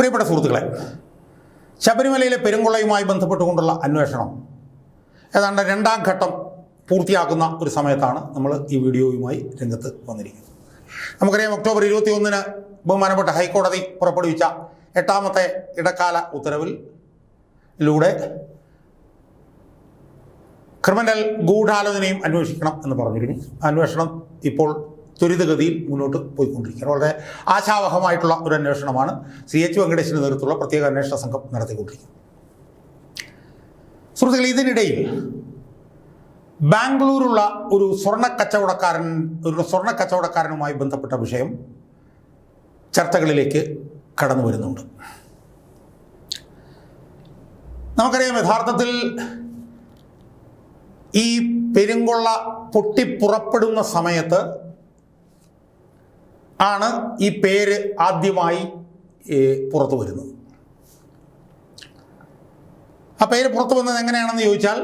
പ്രിയപ്പെട്ട സുഹൃത്തുക്കളെ ശബരിമലയിലെ പെരുങ്കൊള്ളയുമായി ബന്ധപ്പെട്ടുകൊണ്ടുള്ള അന്വേഷണം ഏതാണ്ട് രണ്ടാം ഘട്ടം പൂർത്തിയാക്കുന്ന ഒരു സമയത്താണ് നമ്മൾ ഈ വീഡിയോയുമായി രംഗത്ത് വന്നിരിക്കുന്നത്. നമുക്കറിയാം ഒക്ടോബർ ഇരുപത്തി ഒന്നിന് ബഹുമാനപ്പെട്ട ഹൈക്കോടതി പുറപ്പെടുവിച്ച എട്ടാമത്തെ ഇടക്കാല ഉത്തരവിൽ ലൂടെ ക്രിമിനൽ ഗൂഢാലോചനയും അന്വേഷിക്കണം എന്ന് പറഞ്ഞിരുന്നു അന്വേഷണം ഇപ്പോൾ ത്വരിതഗതിയിൽ മുന്നോട്ട് പോയിക്കൊണ്ടിരിക്കുകയാണ്. വളരെ ആശാവഹമായിട്ടുള്ള ഒരു അന്വേഷണമാണ് സി എച്ച് വെങ്കടേഷിന്റെ നേതൃത്വത്തിലുള്ള പ്രത്യേക അന്വേഷണ സംഘം നടത്തിക്കൊണ്ടിരിക്കുന്നത്. സുഹൃത്തുക്കൾ ഇതിനിടയിൽ ബാംഗ്ലൂരുള്ള ഒരു സ്വർണ കച്ചവടക്കാരൻ ഒരു സ്വർണ കച്ചവടക്കാരനുമായി ബന്ധപ്പെട്ട വിഷയം ചർച്ചകളിലേക്ക് കടന്നു വരുന്നുണ്ട്. നമുക്കറിയാം യഥാർത്ഥത്തിൽ ഈ പെരുങ്കൊള്ള പൊട്ടിപ്പുറപ്പെടുന്ന സമയത്ത് ആണ് ഈ പേര് ആദ്യമായി പുറത്തു വരുന്നത്. ആ പേര് പുറത്തു വന്നത് എങ്ങനെയാണെന്ന് ചോദിച്ചാൽ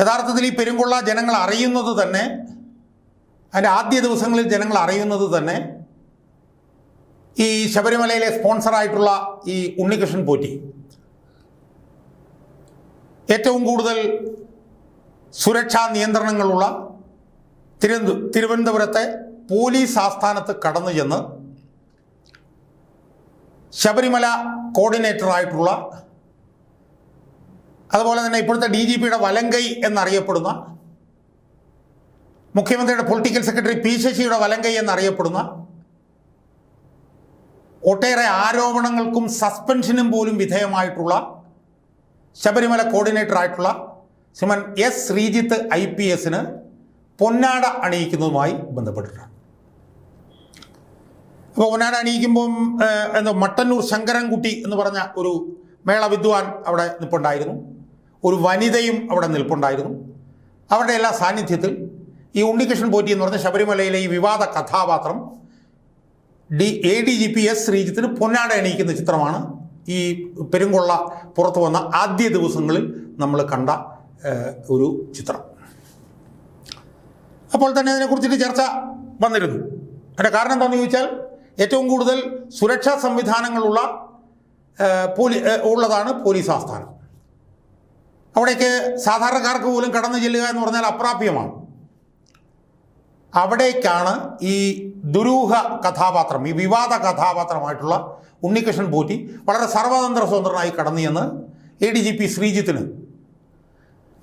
യഥാർത്ഥത്തിൽ ഈ പെരുങ്കൊള്ള ജനങ്ങൾ അറിയുന്നത് തന്നെ അതിന്റെ ആദ്യ ദിവസങ്ങളിൽ ജനങ്ങൾ അറിയുന്നത് തന്നെ ഈ ശബരിമലയിലെ സ്പോൺസറായിട്ടുള്ള ഈ ഉണ്ണികൃഷ്ണൻ പോറ്റി. ഏറ്റവും കൂടുതൽ സുരക്ഷാ നിയന്ത്രണങ്ങളുള്ള തിരുവനന്ത തിരുവനന്തപുരത്തെ പോലീസ് ആസ്ഥാനത്ത് കടന്നു ചെന്ന് ശബരിമല കോർഡിനേറ്ററായിട്ടുള്ള അതുപോലെ തന്നെ ഇപ്പോഴത്തെ ഡി ജി പിയുടെ വലങ്കൈ എന്നറിയപ്പെടുന്ന മുഖ്യമന്ത്രിയുടെ പൊളിറ്റിക്കൽ സെക്രട്ടറി പി ശശിയുടെ വലങ്കൈ എന്നറിയപ്പെടുന്ന ഒട്ടേറെ ആരോപണങ്ങൾക്കും സസ്പെൻഷനും പോലും വിധേയമായിട്ടുള്ള ശബരിമല കോർഡിനേറ്റർ ആയിട്ടുള്ള ശ്രീമൻ എസ് ശ്രീജിത്ത് ഐ പി എസിന് പൊന്നാട അണിയിക്കുന്നതുമായി ബന്ധപ്പെട്ടിട്ടാണ് പൊന്നാട അണിയിക്കുമ്പം എന്തോ മട്ടന്നൂർ ശങ്കരൻകുട്ടി എന്ന് പറഞ്ഞ ഒരു മേള വിദ്വാൻ അവിടെ നിൽപ്പുണ്ടായിരുന്നു ഒരു വനിതയും അവിടെ നിൽപ്പുണ്ടായിരുന്നു. അവരുടെ എല്ലാ സാന്നിധ്യത്തിൽ ഈ ഉണ്ണികൃഷ്ണൻ പോറ്റി എന്ന് പറഞ്ഞ ശബരിമലയിലെ ഈ വിവാദ കഥാപാത്രം D A D G P S ശ്രീജിത്തിന് പൊന്നാട അണിയിക്കുന്ന ചിത്രമാണ് ഈ പെരുങ്കൊള്ള പുറത്തു വന്ന ആദ്യ ദിവസങ്ങളിൽ നമ്മൾ കണ്ട ഒരു ചിത്രം. അപ്പോൾ തന്നെ അതിനെക്കുറിച്ചിട്ട് ചർച്ച വന്നിരുന്നു. അതിന്റെ കാരണം എന്താണെന്ന് ചോദിച്ചാൽ ഏറ്റവും കൂടുതൽ സുരക്ഷാ സംവിധാനങ്ങളുള്ള പോലീ ഉള്ളതാണ് പോലീസ് ആസ്ഥാനം. അവിടേക്ക് സാധാരണക്കാർക്ക് പോലും കടന്നു ചെല്ലുക എന്ന് പറഞ്ഞാൽ അപ്രാപ്യമാണ്. അവിടേക്കാണ് ഈ ദുരൂഹ കഥാപാത്രം ഈ വിവാദ കഥാപാത്രമായിട്ടുള്ള ഉണ്ണികൃഷ്ണൻ പോറ്റി വളരെ സർവതന്ത്ര സ്വതന്ത്രനായി കടന്നു ചെന്ന് എ ഡി ജി പി ശ്രീജിത്തിന്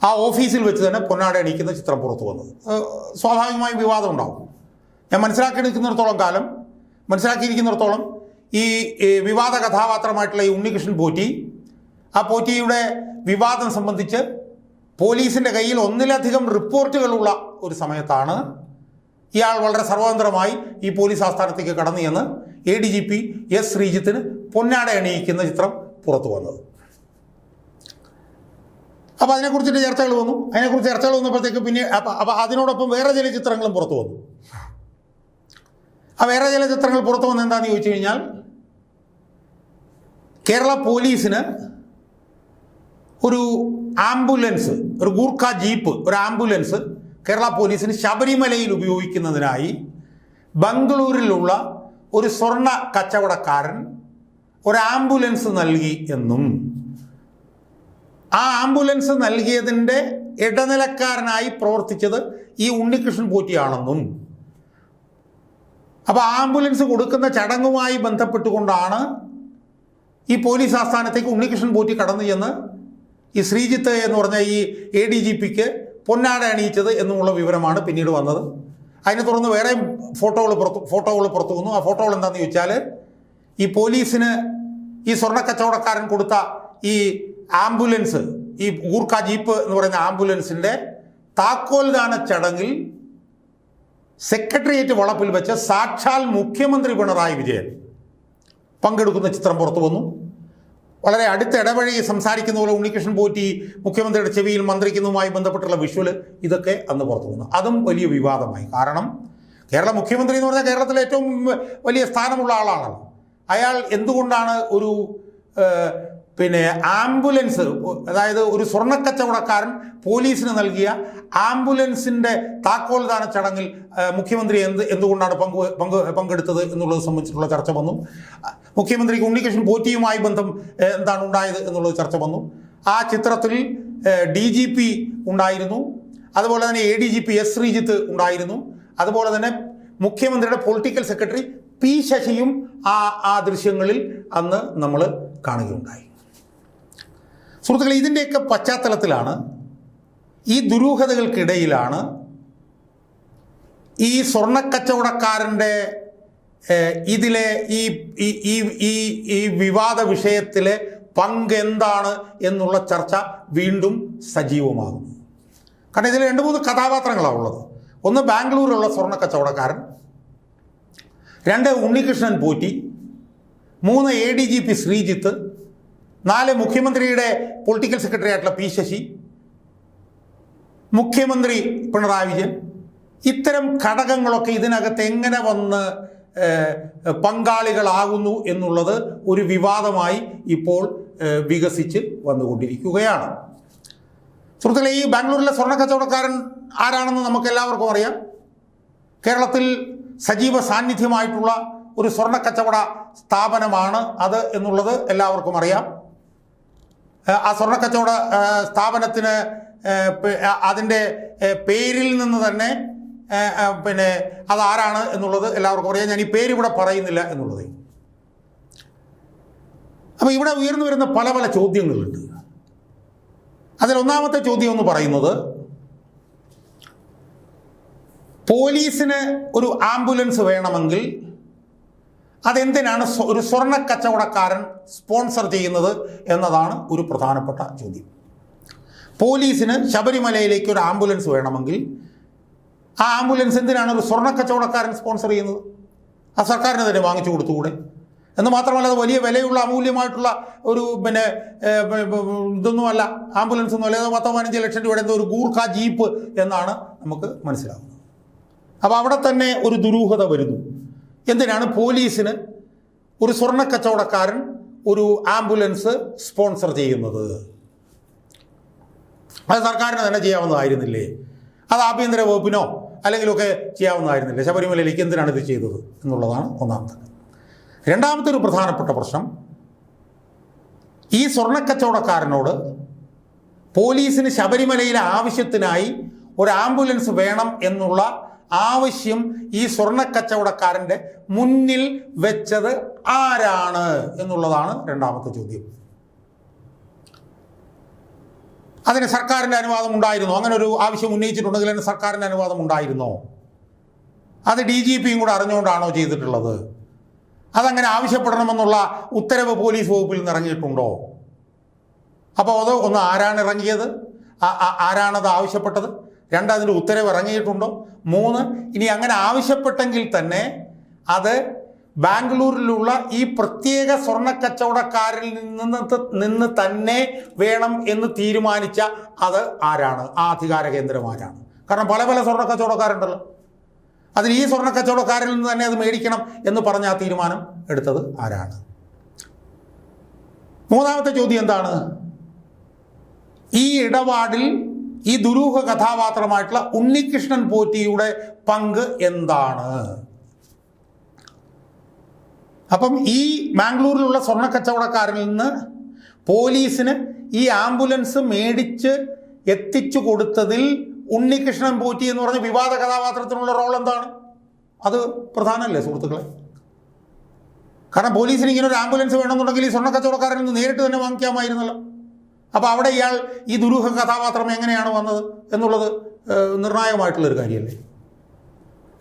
ആ ഓഫീസിൽ വെച്ച് തന്നെ പൊന്നാട അണിയിക്കുന്ന ചിത്രം പുറത്തു വന്നത്. സ്വാഭാവികമായും വിവാദം ഉണ്ടാകും. ഞാൻ മനസ്സിലാക്കി നിൽക്കുന്നിടത്തോളം കാലം മനസ്സിലാക്കിയിരിക്കുന്നിടത്തോളം ഈ വിവാദ കഥാപാത്രമായിട്ടുള്ള ഈ ഉണ്ണികൃഷ്ണൻ പോറ്റി ആ പോറ്റിയുടെ വിവാദം സംബന്ധിച്ച് പോലീസിന്റെ കയ്യിൽ ഒന്നിലധികം റിപ്പോർട്ടുകളുള്ള ഒരു സമയത്താണ് ഇയാൾ വളരെ സർവതന്ത്രമായി ഈ പോലീസ് ആസ്ഥാനത്തേക്ക് കടന്നു ചെന്ന് A D G P S ശ്രീജിത്തിന് പൊന്നാട അണിയിക്കുന്ന ചിത്രം പുറത്തു വന്നത്. അപ്പോൾ അതിനെക്കുറിച്ചിട്ട് ചർച്ചകൾ വന്നു. അതിനെക്കുറിച്ച് ചർച്ചകൾ വന്നപ്പോഴത്തേക്ക് പിന്നെ അപ്പം അപ്പം അതിനോടൊപ്പം വേറെ ചില ചിത്രങ്ങളും പുറത്തു വന്നു. ആ വേറെ ചില ചിത്രങ്ങൾ പുറത്തു വന്ന് എന്താണെന്ന് ചോദിച്ചു കഴിഞ്ഞാൽ കേരള പോലീസിന് ഒരു ആംബുലൻസ് ഒരു ഗൂർഖ ജീപ്പ് ഒരു ആംബുലൻസ് കേരള പോലീസിന് ശബരിമലയിൽ ഉപയോഗിക്കുന്നതിനായി ബംഗളൂരിലുള്ള ഒരു സ്വർണ കച്ചവടക്കാരൻ ഒരു ആംബുലൻസ് നൽകി എന്നും. ആ ആംബുലൻസ് നൽകിയതിന്റെ ഇടനിലക്കാരനായി പ്രവർത്തിച്ചത് ഈ ഉണ്ണികൃഷ്ണൻ പോറ്റിയാണെന്നും. അപ്പോൾ ആംബുലൻസ് കൊടുക്കുന്ന ചടങ്ങുമായി ബന്ധപ്പെട്ടുകൊണ്ടാണ് ഈ പോലീസ് ആസ്ഥാനത്തേക്ക് ഉണ്ണികൃഷ്ണൻ പോറ്റി കടന്നു ചെന്ന് ഈ ശ്രീജിത്ത് എന്ന് പറഞ്ഞ ഈ എ ഡി ജി പിക്ക് പൊന്നാട അണിയിച്ചത് എന്നുമുള്ള വിവരമാണ് പിന്നീട് വന്നത്. അതിനെ തുടർന്ന് വേറെ ഫോട്ടോകൾ പുറത്തു ഫോട്ടോകൾ പുറത്തു വന്നു. ആ ഫോട്ടോകൾ എന്താണെന്ന് ചോദിച്ചാൽ ഈ പോലീസിന് ഈ സ്വർണക്കച്ചവടക്കാരൻ കൊടുത്ത ഈ ആംബുലൻസ് ഈ ഊർക്ക ജീപ്പ് എന്ന് പറയുന്ന ആംബുലൻസിന്റെ താക്കോൽദാന ചടങ്ങിൽ സെക്രട്ടേറിയറ്റ് വളപ്പിൽ വെച്ച് സാക്ഷാൽ മുഖ്യമന്ത്രി പിണറായി വിജയൻ പങ്കെടുക്കുന്ന ചിത്രം പുറത്തു വന്നു. വളരെ അടുത്ത ഇടവഴി സംസാരിക്കുന്ന പോലെ ഉണ്ണികൃഷ്ണൻ പോറ്റി മുഖ്യമന്ത്രിയുടെ ചെവിയിൽ മന്ത്രിക്കുന്നതുമായി ബന്ധപ്പെട്ടുള്ള വിഷ്വൽ ഇതൊക്കെ അന്ന് പുറത്തു വന്നു. അതും വലിയ വിവാദമായി. കാരണം കേരള മുഖ്യമന്ത്രി എന്ന് പറഞ്ഞാൽ കേരളത്തിലെ ഏറ്റവും വലിയ സ്ഥാനമുള്ള ആളാണല്ലോ. അയാൾ എന്തുകൊണ്ടാണ് ഒരു പിന്നെ ആംബുലൻസ് അതായത് ഒരു സ്വർണക്കച്ചവടക്കാരൻ പോലീസിന് നൽകിയ ആംബുലൻസിന്റെ താക്കോൽദാന ചടങ്ങിൽ മുഖ്യമന്ത്രി എന്ത് എന്തുകൊണ്ടാണ് പങ്കു പങ്ക് പങ്കെടുത്തത് എന്നുള്ളത് സംബന്ധിച്ചിട്ടുള്ള ചർച്ച വന്നു. മുഖ്യമന്ത്രി ഉണ്ണികൃഷ്ണൻ പോറ്റിയുമായി ബന്ധം എന്താണ് ഉണ്ടായത് എന്നുള്ളത് ചർച്ച വന്നു. ആ ചിത്രത്തിൽ ഡി ജി പി ഉണ്ടായിരുന്നു. അതുപോലെ തന്നെ A D G P S Sreejith ഉണ്ടായിരുന്നു. അതുപോലെ തന്നെ മുഖ്യമന്ത്രിയുടെ പൊളിറ്റിക്കൽ സെക്രട്ടറി പി ശശിയും ആ ആ ദൃശ്യങ്ങളിൽ അന്ന് നമ്മൾ കാണുകയുണ്ടായി. സുഹൃത്തുക്കളെ ഇതിന്റെയൊക്കെ പശ്ചാത്തലത്തിലാണ് ഈ ദുരൂഹതകൾക്കിടയിലാണ് ഈ സ്വർണക്കച്ചവടക്കാരന്റെ ഇതിലെ ഈ ഈ ഈ ഈ വിവാദ വിഷയത്തിലെ പങ്ക് എന്താണ് എന്നുള്ള ചർച്ച വീണ്ടും സജീവമാകുന്നു. കാരണം ഇതിൽ രണ്ട് മൂന്ന് കഥാപാത്രങ്ങളാണ് ഉള്ളത്. ഒന്ന് ബാംഗ്ലൂരിലുള്ള സ്വർണക്കച്ചവടക്കാരൻ രണ്ട് ഉണ്ണികൃഷ്ണൻ പോറ്റി മൂന്ന് A D G P Sreejith നാല് മുഖ്യമന്ത്രിയുടെ പൊളിറ്റിക്കൽ സെക്രട്ടറി ആയിട്ടുള്ള പി ശശി മുഖ്യമന്ത്രി പിണറായി വിജയൻ ഇത്തരം ഘടകങ്ങളൊക്കെ ഇതിനകത്ത് എങ്ങനെ വന്ന് പങ്കാളികളാകുന്നു എന്നുള്ളത് ഒരു വിവാദമായി ഇപ്പോൾ വികസിച്ച് വന്നുകൊണ്ടിരിക്കുകയാണ്. സുഹൃത്തുക്കളെ ഈ ബാംഗ്ലൂരിലെ സ്വർണ കച്ചവടക്കാരൻ ആരാണെന്ന് നമുക്ക് എല്ലാവർക്കും അറിയാം. കേരളത്തിൽ സജീവ സാന്നിധ്യമായിട്ടുള്ള ഒരു സ്വർണ കച്ചവട സ്ഥാപനമാണ് അത് എന്നുള്ളത് എല്ലാവർക്കും അറിയാം. ആ സ്വർണക്കച്ചവട സ്ഥാപനത്തിന് അതിന്റെ പേരിൽ നിന്ന് തന്നെ പിന്നെ അതാരാണ് എന്നുള്ളത് എല്ലാവർക്കും അറിയാം. ഞാൻ ഈ പേരിവിടെ പറയുന്നില്ല എന്നുള്ളത്. അപ്പോൾ ഇവിടെ ഉയർന്നു വരുന്ന പല പല ചോദ്യങ്ങളുണ്ട്. അതിലൊന്നാമത്തെ ചോദ്യം എന്ന് പറയുന്നത് പോലീസിന് ഒരു ആംബുലൻസ് വേണമെങ്കിൽ അതെന്തിനാണ് ഒരു സ്വർണ കച്ചവടക്കാരൻ സ്പോൺസർ ചെയ്യുന്നത് എന്നതാണ് ഒരു പ്രധാനപ്പെട്ട ചോദ്യം. പോലീസിന് ശബരിമലയിലേക്ക് ഒരു ആംബുലൻസ് വേണമെങ്കിൽ ആ ആംബുലൻസ് എന്തിനാണ് ഒരു സ്വർണ കച്ചവടക്കാരൻ സ്പോൺസർ ചെയ്യുന്നത്? ആ സർക്കാരിന് തന്നെ വാങ്ങിച്ചു കൊടുത്തുകൂടെ? എന്ന് മാത്രമല്ല അത് വലിയ വിലയുള്ള അമൂല്യമായിട്ടുള്ള ഒരു പിന്നെ ഇതൊന്നുമല്ല ആംബുലൻസ് ഒന്നും അത് പത്തോ പതിനഞ്ച് ലക്ഷം രൂപയുടെ എന്തോ ഒരു ഗൂർഖ ജീപ്പ് എന്നാണ് നമുക്ക് മനസ്സിലാവുന്നത്. അപ്പോൾ അവിടെ തന്നെ ഒരു ദുരൂഹത വരുന്നു. എന്തിനാണ് പോലീസിന് ഒരു സ്വർണ കച്ചവടക്കാരൻ ഒരു ആംബുലൻസ് സ്പോൺസർ ചെയ്യുന്നത്? അത് സർക്കാരിന് തന്നെ ചെയ്യാവുന്നതായിരുന്നില്ലേ? അത് ആഭ്യന്തര വകുപ്പിനോ അല്ലെങ്കിലൊക്കെ ചെയ്യാവുന്നതായിരുന്നില്ലേ? ശബരിമലയിലേക്ക് എന്തിനാണ് ഇത് ചെയ്തത് എന്നുള്ളതാണ് ഒന്നാമത്തെ രണ്ടാമത്തെ ഒരു പ്രധാനപ്പെട്ട പ്രശ്നം ഈ സ്വർണക്കച്ചവടക്കാരനോട് പോലീസിന് ശബരിമലയിലെ ആവശ്യത്തിനായി ഒരു ആംബുലൻസ് വേണം എന്നുള്ള ആവശ്യം ഈ സ്വർണക്കച്ചവടക്കാരന്റെ മുന്നിൽ വെച്ചത് ആരാണ് എന്നുള്ളതാണ് രണ്ടാമത്തെ ചോദ്യം. അതിന് സർക്കാരിന്റെ അനുവാദം ഉണ്ടായിരുന്നോ? അങ്ങനെ ഒരു ആവശ്യം ഉന്നയിച്ചിട്ടുണ്ടെങ്കിൽ അതിന് സർക്കാരിന്റെ അനുവാദം ഉണ്ടായിരുന്നോ? അത് ഡി ജി പിയും കൂടെ അറിഞ്ഞുകൊണ്ടാണോ ചെയ്തിട്ടുള്ളത്? അതങ്ങനെ ആവശ്യപ്പെടണമെന്നുള്ള ഉത്തരവ് പോലീസ് വകുപ്പിൽ നിന്ന് ഇറങ്ങിയിട്ടുണ്ടോ? അപ്പോൾ അത് ഒന്ന് ആരാണ് ഇറങ്ങിയത്? ആരാണത് ആവശ്യപ്പെട്ടത്? രണ്ട് അതിന്റെ ഉത്തരവ് ഇറങ്ങിയിട്ടുണ്ടോ? മൂന്ന് ഇനി അങ്ങനെ ആവശ്യപ്പെട്ടെങ്കിൽ തന്നെ അത് ബാംഗ്ലൂരിലുള്ള ഈ പ്രത്യേക സ്വർണ കച്ചവടക്കാരിൽ നിന്ന് നിന്ന് തന്നെ വേണം എന്ന് തീരുമാനിച്ച അത് ആരാണ്? ആ അധികാര കേന്ദ്രം ആരാണ്? കാരണം പല പല സ്വർണ കച്ചവടക്കാരുണ്ടല്ലോ. അതിൽ ഈ സ്വർണ കച്ചവടക്കാരിൽ നിന്ന് തന്നെ അത് മേടിക്കണം എന്ന് പറഞ്ഞ ആ തീരുമാനം എടുത്തത് ആരാണ്? മൂന്നാമത്തെ ചോദ്യം എന്താണ്? ഈ ഇടപാടിൽ ഈ ദുരൂഹ കഥാപാത്രമായിട്ടുള്ള ഉണ്ണികൃഷ്ണൻ പോറ്റിയുടെ പങ്ക് എന്താണ്? അപ്പം ഈ മാംഗ്ലൂരിലുള്ള സ്വർണ കച്ചവടക്കാരിൽ നിന്ന് പോലീസിന് ഈ ആംബുലൻസ് മേടിച്ച് എത്തിച്ചു കൊടുത്തതിൽ ഉണ്ണികൃഷ്ണൻ പോറ്റി എന്ന് പറഞ്ഞ വിവാദ കഥാപാത്രത്തിനുള്ള റോൾ എന്താണ്? അത് പ്രധാനമല്ലേ സുഹൃത്തുക്കളെ? കാരണം പോലീസിന് ഇങ്ങനെ ഒരു ആംബുലൻസ് വേണമെന്നുണ്ടെങ്കിൽ ഈ സ്വർണ കച്ചവടക്കാരിൽ നിന്ന് നേരിട്ട് തന്നെ വാങ്ങിക്കാമായിരുന്നല്ലോ. അപ്പോൾ അവിടെ ഇയാൾ ഈ ദുരൂഹ കഥാപാത്രം എങ്ങനെയാണ് വന്നത് എന്നുള്ളത് നിർണായകമായിട്ടുള്ളൊരു കാര്യമല്ലേ?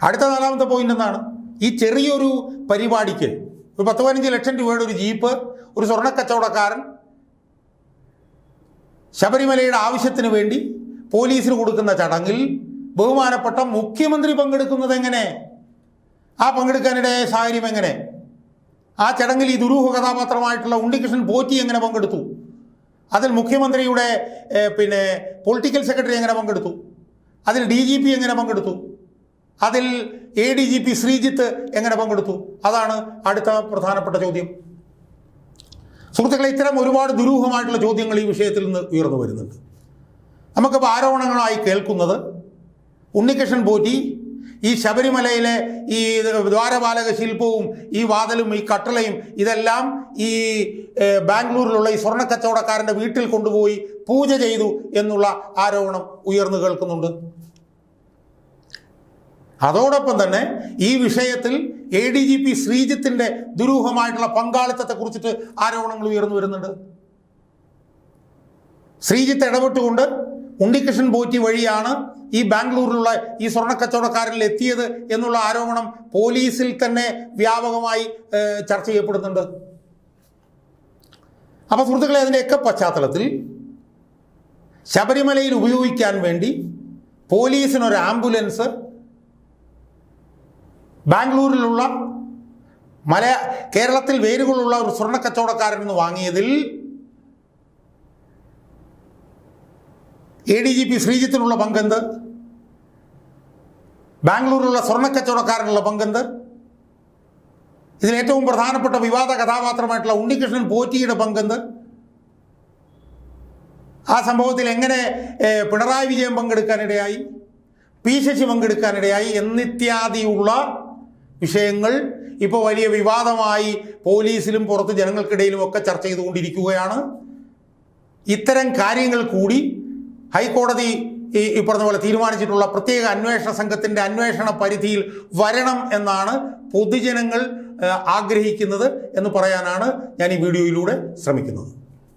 അടുത്ത നാലാമത്തെ പോയിന്റ് എന്താണ്? ഈ ചെറിയൊരു പരിപാടിക്ക് ഒരു പത്ത് പതിനഞ്ച് ലക്ഷം രൂപയുടെ ഒരു ജീപ്പ് ഒരു സ്വർണക്കച്ചവടക്കാരൻ ശബരിമലയുടെ ആവശ്യത്തിന് വേണ്ടി പോലീസിന് കൊടുക്കുന്ന ചടങ്ങിൽ ബഹുമാനപ്പെട്ട മുഖ്യമന്ത്രി പങ്കെടുക്കുന്നത് എങ്ങനെ? ആ പങ്കെടുക്കാനിടയായ സാഹചര്യം എങ്ങനെ? ആ ചടങ്ങിൽ ഈ ദുരൂഹ കഥാപാത്രമായിട്ടുള്ള ഉണ്ണികൃഷ്ണൻ പോറ്റി എങ്ങനെ പങ്കെടുത്തു? അതിൽ മുഖ്യമന്ത്രിയുടെ പിന്നെ പൊളിറ്റിക്കൽ സെക്രട്ടറി എങ്ങനെ പങ്കെടുത്തു? അതിൽ ഡി ജി പി എങ്ങനെ പങ്കെടുത്തു? അതിൽ A D G P Sreejith എങ്ങനെ പങ്കെടുത്തു? അതാണ് അടുത്ത പ്രധാനപ്പെട്ട ചോദ്യം. സുഹൃത്തുക്കളെ ഇത്തരം ഒരുപാട് ദുരൂഹമായിട്ടുള്ള ചോദ്യങ്ങൾ ഈ വിഷയത്തിൽ നിന്ന് ഉയർന്നു വരുന്നുണ്ട്. നമുക്കിപ്പോൾ ആരോപണങ്ങളായി കേൾക്കുന്നത് ഉണ്ണികൃഷ്ണൻ പോറ്റി ഈ ശബരിമലയിലെ ഈ ദ്വാരപാലക ശില്പവും ഈ വാതിലും ഈ കട്ടളയും ഇതെല്ലാം ഈ ബാംഗ്ലൂരിലുള്ള ഈ സ്വർണ കച്ചവടക്കാരന്റെ വീട്ടിൽ കൊണ്ടുപോയി പൂജ ചെയ്തു എന്നുള്ള ആരോപണം ഉയർന്നു കേൾക്കുന്നുണ്ട്. അതോടൊപ്പം തന്നെ ഈ വിഷയത്തിൽ എ ഡി ജി പി ശ്രീജിത്തിന്റെ ദുരൂഹമായിട്ടുള്ള പങ്കാളിത്തത്തെ കുറിച്ചിട്ട് ആരോപണങ്ങൾ ഉയർന്നു വരുന്നുണ്ട്. ശ്രീജിത്ത് ഇടപെട്ടുകൊണ്ട് ഉണ്ണികൃഷ്ണൻ പോറ്റി വഴിയാണ് ഈ ബാംഗ്ലൂരിലുള്ള ഈ സ്വർണക്കച്ചവടക്കാരിൽ എത്തിയത് എന്നുള്ള ആരോപണം പോലീസിൽ തന്നെ വ്യാപകമായി ചർച്ച ചെയ്യപ്പെടുന്നുണ്ട്. അപ്പോൾ സുഹൃത്തുക്കളെ അതിന്റെയൊക്കെ പശ്ചാത്തലത്തിൽ ശബരിമലയിൽ ഉപയോഗിക്കാൻ വേണ്ടി പോലീസിനൊരു ആംബുലൻസ് ബാംഗ്ലൂരിലുള്ള മല കേരളത്തിൽ വേരുകളുള്ള ഒരു സ്വർണ കച്ചവടക്കാരൻ നിന്ന് വാങ്ങിയതിൽ എ ഡി ജി പി ശ്രീജിത്തിനുള്ള പങ്കെന്ത്? ബാംഗ്ലൂരിലുള്ള സ്വർണക്കച്ചവടക്കാരനുള്ള പങ്കെന്ത്? ഇതിൽ ഏറ്റവും പ്രധാനപ്പെട്ട വിവാദ കഥാപാത്രമായിട്ടുള്ള ഉണ്ണികൃഷ്ണൻ പോറ്റിയുടെ പങ്കെന്ത്? ആ സംഭവത്തിൽ എങ്ങനെ പിണറായി വിജയൻ പങ്കെടുക്കാനിടയായി? പി ശശി പങ്കെടുക്കാനിടയായി എന്നിത്യാദിയുള്ള വിഷയങ്ങൾ ഇപ്പോൾ വലിയ വിവാദമായി പോലീസിലും പുറത്ത് ജനങ്ങൾക്കിടയിലും ഒക്കെ ചർച്ച ചെയ്തുകൊണ്ടിരിക്കുകയാണ്. ഇത്തരം കാര്യങ്ങൾ കൂടി ഹൈക്കോടതി ഈ ഈ പറഞ്ഞ പോലെ തീരുമാനിച്ചിട്ടുള്ള പ്രത്യേക അന്വേഷണ സംഘത്തിന്റെ അന്വേഷണ പരിധിയിൽ വരണം എന്നാണ് പൊതുജനങ്ങൾ ആഗ്രഹിക്കുന്നത് എന്ന് പറയാനാണ് ഞാൻ ഈ വീഡിയോയിലൂടെ ശ്രമിക്കുന്നത്.